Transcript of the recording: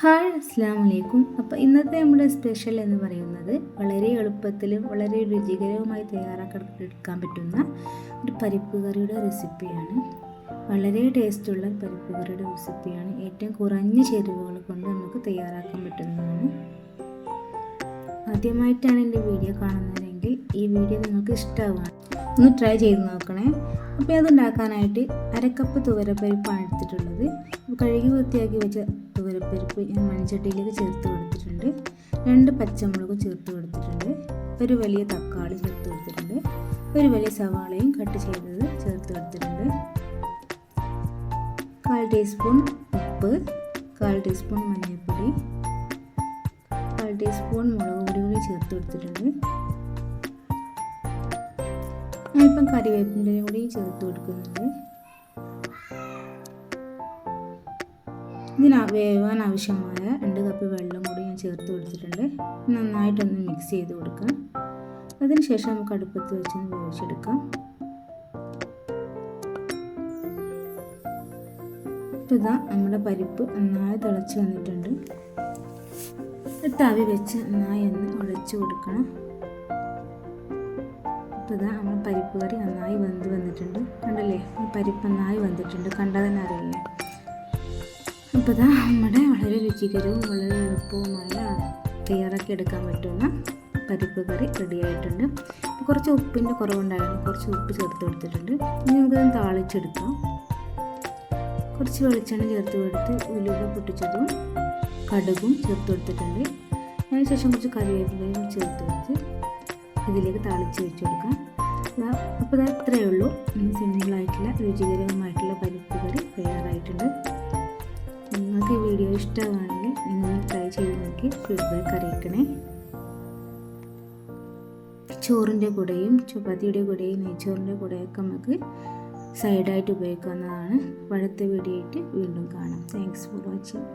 Hi അസ്സാം വലൈക്കും അപ്പോൾ ഇന്നത്തെ നമ്മുടെ സ്പെഷ്യൽ എന്ന് പറയുന്നത് വളരെ എളുപ്പത്തിലും വളരെ രുചികരവുമായി തയ്യാറാക്കാൻ പറ്റുന്ന ഒരു പരിപ്പ് കറിയുടെ റെസിപ്പിയാണ്. വളരെ ടേസ്റ്റുള്ള പരിപ്പ് കറിയുടെ റെസിപ്പിയാണ്. ഏറ്റവും കുറഞ്ഞ ചേരുവകൾ കൊണ്ട് നമുക്ക് തയ്യാറാക്കാൻ പറ്റുന്നതാണ്. ആദ്യമായിട്ടാണ് എന്റെ വീഡിയോ കാണുന്നതെങ്കിൽ ഈ വീഡിയോ നിങ്ങൾക്ക് ഇഷ്ടമാണ് ഒന്ന് ട്രൈ ചെയ്ത് നോക്കണേ. അപ്പോൾ അതുണ്ടാക്കാനായിട്ട് അരക്കപ്പ് തുവരപ്പരിപ്പാണ് എടുത്തിട്ടുള്ളത്. കഴുകി വൃത്തിയാക്കി വെച്ച തുവരപ്പരിപ്പ് ഞാൻ മൺചട്ടിയിലേക്ക് ചേർത്ത് കൊടുത്തിട്ടുണ്ട്. രണ്ട് പച്ചമുളക് ചേർത്ത് കൊടുത്തിട്ടുണ്ട്. ഒരു വലിയ തക്കാളി ചേർത്ത് കൊടുത്തിട്ടുണ്ട്. ഒരു വലിയ സവാളയും കട്ട് ചെയ്തത് ചേർത്ത് കൊടുത്തിട്ടുണ്ട്. കാൽ ടീസ്പൂൺ ഉപ്പ് കാൽ ടീസ്പൂൺ മഞ്ഞൾപ്പൊടി കാൽ ടീസ്പൂൺ മുളക് പൊടി കൂടി ചേർത്ത് കൊടുത്തിട്ടുണ്ട്. ഞാനിപ്പം കറിവേപ്പിന്റെ കൂടി ചേർത്ത് കൊടുക്കുന്നുണ്ട്. ഇതിന് വേവാൻ ആവശ്യമായ രണ്ട് കപ്പ് വെള്ളം കൂടി ഞാൻ ചേർത്ത് കൊടുത്തിട്ടുണ്ട്. നന്നായിട്ടൊന്ന് മിക്സ് ചെയ്ത് കൊടുക്കാം. അതിനുശേഷം നമുക്ക് അടുപ്പത്ത് വെച്ചൊന്ന് വേവിച്ചെടുക്കാം. ഇപ്പോൾ ഇതാ നമ്മുടെ പരിപ്പ് നന്നായി തിളച്ച് വന്നിട്ടുണ്ട്. തവി വെച്ച് നന്നായി ഒന്ന് ഉടച്ചു കൊടുക്കണം. അപ്പോൾ ഇതാ നമ്മൾ പരിപ്പ് കറി നന്നായി വെന്ത് വന്നിട്ടുണ്ട്. കണ്ടല്ലേ? പരിപ്പ് നന്നായി വന്നിട്ടുണ്ട്. കണ്ടാൽ തന്നെ അറിയില്ലേ? അപ്പോൾ ഇതാ നമ്മുടെ വളരെ രുചികരവും വളരെ എളുപ്പവുമായ തയ്യാറാക്കി എടുക്കാൻ പറ്റുന്ന പരിപ്പ് കറി റെഡി ആയിട്ടുണ്ട്. കുറച്ച് ഉപ്പിന്റെ കുറവുണ്ടായിരുന്നു. കുറച്ച് ഉപ്പ് ചേർത്ത് കൊടുത്തിട്ടുണ്ട്. ഇനി നമുക്കത് താളിച്ചെടുക്കാം. കുറച്ച് വെളിച്ചെണ്ണ ചേർത്ത് കൊടുത്ത് ഉലുവ പൊട്ടിച്ചതും കടുകും ചേർത്ത് കൊടുത്തിട്ടുണ്ട്. അതിനുശേഷം കുറച്ച് കറിവേപ്പിലയും ചേർത്ത് കൊടുത്ത് ഇതിലേക്ക് താളിച്ച് വെച്ച് കൊടുക്കാം. അപ്പോൾ അത് അത്രയേ ഉള്ളൂ. സിമ്പിളായിട്ടുള്ള രുചികരമായിട്ടുള്ള പരിപ്പ് കറി തയ്യാറായിട്ടുണ്ട്. വീഡിയോ ഇഷ്ടമാണെങ്കിൽ നിങ്ങൾ ട്രൈ ചെയ്ത് നോക്കി. ഫീഡ്ബാക്ക് അറിയിക്കണേ ചോറിന്റെ കൂടെയും ചപ്പാത്തിയുടെ കൂടെയും നെയ്ച്ചോറിന്റെ കൂടെയൊക്കെ നമുക്ക് സൈഡായിട്ട് ഉപയോഗിക്കാവുന്നതാണ്. അടുത്ത വീഡിയോ വീണ്ടും കാണാം. Thanks for watching